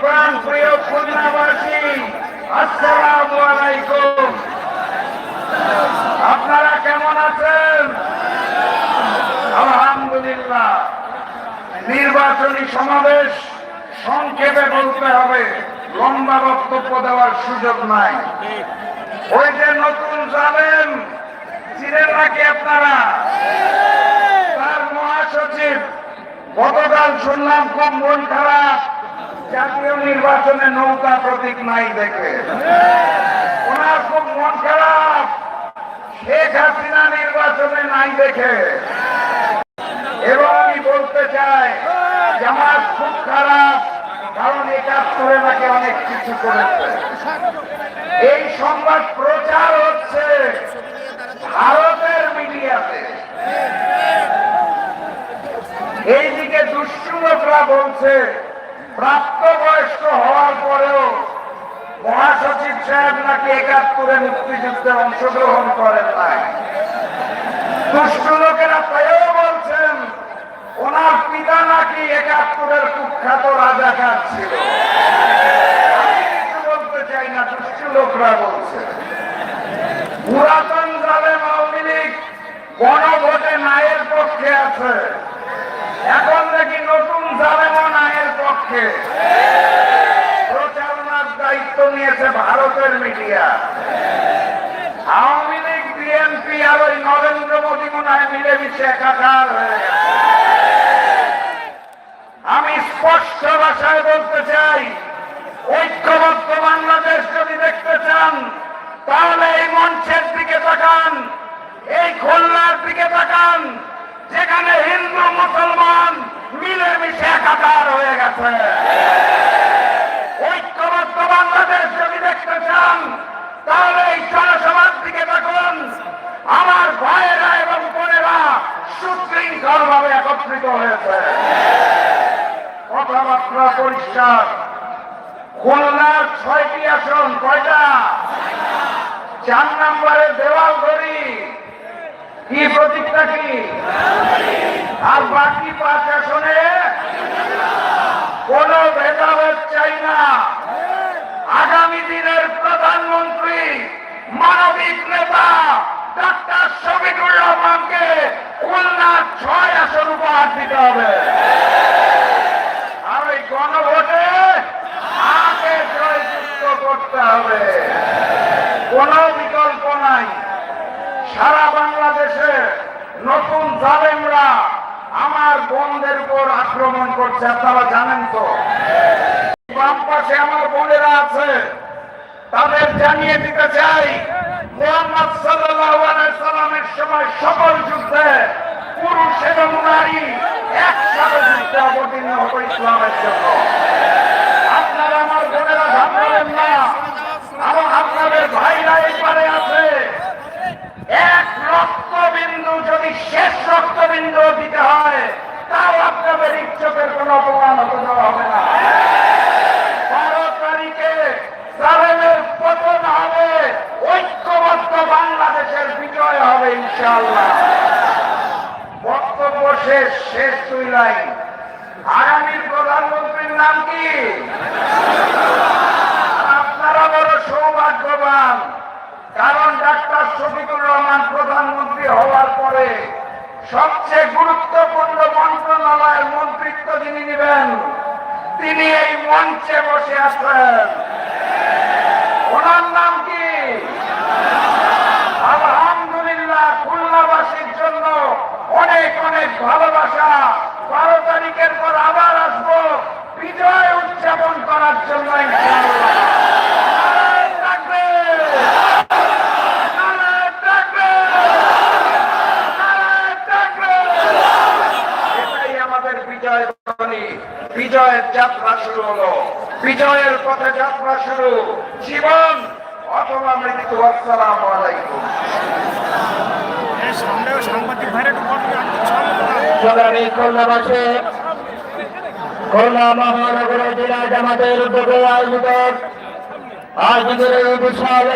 প্রাণ প্রিয় খুলনাবাসী আসসালামু আলাইকুম। আপনারা কেমন আছেন? আলহামদুলিল্লাহ। নির্বাচনী সমাবেশ সংক্ষেপে বলতে হবে, লম্বা বক্তব্য দেওয়ার সুযোগ নাই। ওই যে নতুন যাবেন চিনেন নাকি আপনারা? তার মহাসচিব, গতকাল শুনলাম খুব মন খারাপ। জাতীয় নির্বাচনে নৌকা প্রতীক নাই দেখে। ওনার খুব মন খারাপ। শেখ হাসিনা নির্বাচনে নাই দেখে। এবং আমি বলতে চাই, জামাত খুব খারাপ, কারণ একাত্তরে নাকি অনেক কিছু করেছে। এই সংবাদ প্রচার হচ্ছে ভারতের মিডিয়াতে। এইদিকে দুষ্টু বলছে প্রাপ্তবয়স্ক হওয়ার পরেও মহাসচিব সাহেব নাকি একাত্তরে মুক্তিযুদ্ধে অংশগ্রহণ করেন নাই। দুষ্টু লোকেরা তাইও বলছেন, ওনার পিতা নাকি একাত্তরের কুখ্যাত রাজাকার ছিল। আমি কিছু বলতে চাই না, দুষ্টু লোকরা বলছে। পুরাতন জালেম আওয়ামী লীগ গণভোটে নায়ের পক্ষে আছে। এখন দেখি নতুন জালেমও নায়ের পক্ষে প্রচারণার দায়িত্ব নিয়েছে ভারতের মিডিয়া। আওয়ামী লীগ, বিএনপি আর ওই নরেন্দ্র মোদী মনে হয় মিলেমিশে একাকার আমি স্পষ্ট ভাষায় বলতে চাই, ঐক্যবদ্ধ বাংলাদেশ যদি দেখতে চান, তাহলে এই মঞ্চের দিকে তাকান, এই খুলনার দিকে তাকান, যেখানে হিন্দু, মুসলমান মিলেমিশে গেছে ঐক্যবদ্ধ বাংলাদেশ যদি দেখতে চান, তাহলে এই জনসভার দিকে দেখুন আমার ভাইয়েরা এবং বোনেরা সুশৃঙ্খল ভাবে একত্রিত হয়েছে। কথাবার্তা পরিষ্কার। খুলনার ছয়টি আসন কয়টা? চার নম্বরে দেওয়াল গড়ি কি প্রতীকটা কি? আর বাকি পাঁচ আসনে কোন ভেদাভেদ চাই না আগামী দিনের প্রধানমন্ত্রী মানবিক নেতা ডাক্তার শফিকুর রহমানকে খুলনার ছয় আসন উপহার দিতে হবে। আর ওই গণভোটে করতে হবে। কোন বিকল্প নাই। সারা বাংলাদেশে নতুন জালেমরা আমার বোনদের উপর আক্রমণ করছে, আপনারা জানেন তো। বাম আমার বোনেরা আছে, তাদের জানিয়ে দিতে চাই, মোহাম্মদ আলাইহি সাল্লামের সময় সকল যুদ্ধে পুরুষ এবং নারী একসাথে যুদ্ধে অবতীর্ণ হতো ইসলামের জন্য। আপনারা আমার বোনেরা ভাবলেন না এবং আপনাদের ভাইরা এপারে আছে। এক রক্তবিন্দু যদি শেষ রক্তবিন্দু দিতে হয়, তাও আপনাদের ইজ্জতের কোনো অপমান হতে দেওয়া হবে না। বারো তারিখে জালেমের পতন হবে, ঐক্যবদ্ধ বাংলাদেশের বিজয় হবে ইনশাআল্লাহ। শেষ শেষ দুই লাইন। আগামীর প্রধানমন্ত্রীর নাম কি? আপনারা বড় সৌভাগ্যবান, কারণ ডাক্তার শফিকুর রহমান প্রধানমন্ত্রী হওয়ার পরে সবচেয়ে গুরুত্বপূর্ণ মন্ত্রণালয়ের মন্ত্রিত্ব যিনি নেবেন, তিনি এই মঞ্চে বসে আছেন। ওনার নাম কি আলহামদুলিল্লাহ খুলনাবাসীর জন্য অনেক অনেক ভালোবাসা তারিখের পর আবার আসব। বিজয় উদযাপন করার জন্য বিজয়ের যাত্রা শুরু হলো। বিজয়ের পথে যাত্রা শুরু। জীবন অথবা মৃত্যু। আসসালামু আলাইকুম। সামনেও সাংবাদিক ভাইরা একটু কথা জানতে সংগ্রামী খুলনাবাসী খুলনা মহানগর জেলা জামাতের উদ্যোগে আয়োজিত। এই বিশাল